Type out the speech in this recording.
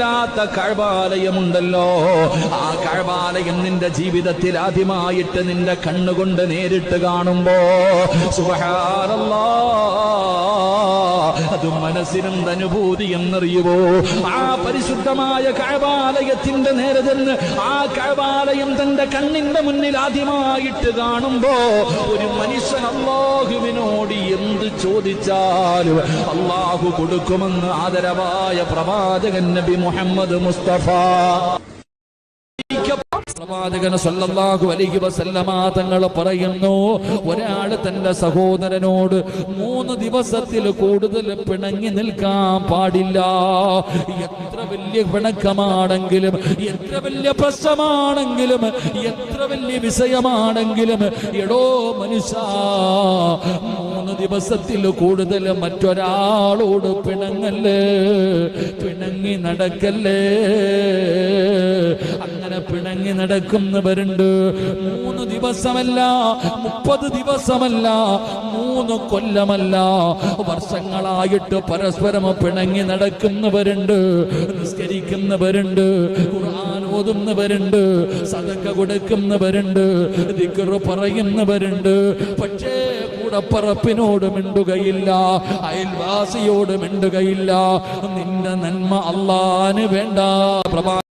പരിചയമില്ലാത്ത കഴബാലയമുണ്ടല്ലോ. ആ കഴബാലയം നിന്റെ ജീവിതത്തിൽ ആദ്യമായിട്ട് നിന്റെ കണ്ണുകൊണ്ട് നേരിട്ട് കാണുമ്പോ സുഹാരല്ലോ അത് മനസ്സിനും അനുഭൂതി എന്നറിയുവോ? ആ പരിശുദ്ധമായ കഴബാലയത്തിന്റെ നേരെ ചെന്ന് ആ കഴബാലയം തന്റെ കണ്ണിന്റെ മുന്നിൽ ആദ്യമായിട്ട് കാണുമ്പോ ഒരു എന്ത് ചോദിച്ചാലും അള്ളാഹു കൊടുക്കുമെന്ന് ആദരവായ പ്രവാചകൻ നബി മുഹമ്മദ് മുസ്തഫ. പ്രവാചകൻ സല്ലല്ലാഹു അലൈഹി വസല്ലമ തങ്ങൾ പറയുന്നു ഒരാൾ തന്റെ സഹോദരനോട് മൂന്ന് ദിവസത്തിൽ കൂടുതൽ പിണങ്ങി നിൽക്കാൻ പാടില്ല. എത്ര വലിയ പിണക്കമാണെങ്കിലും എത്ര വലിയ പ്രശ്നമാണെങ്കിലും എത്ര വലിയ വിഷയമാണെങ്കിലും എടോ മനുഷ്യ മൂന്ന് ദിവസത്തിൽ കൂടുതൽ മറ്റൊരാളോട് പിണങ്ങല്ലേ പിണങ്ങി നടക്കല്ലേ? അങ്ങനെ പിണങ്ങി നടക്കുന്നവരുണ്ട് മൂന്ന് ദിവസമല്ല മുപ്പത് ദിവസമല്ല മൂന്ന് കൊല്ലമല്ല. വർഷങ്ങളായിട്ട് പരസ്പരം പിണങ്ങി നടക്കുന്നവരുണ്ട് നിസ്കരിക്കുന്നവരുണ്ട് ഖുർആൻ ഓതുന്നവരുണ്ട് സദക്ക കൊടുക്കുന്നവരുണ്ട് ദിക്കറ് പറയുന്നവരുണ്ട് പക്ഷേ കൂടപ്പറപ്പിനോട് മിണ്ടുകയില്ല. അയൽവാസിയോട് മിണ്ടുകയില്ല. നിന്റെ നന്മ അള്ളാന് വേണ്ട. പ്രഭാ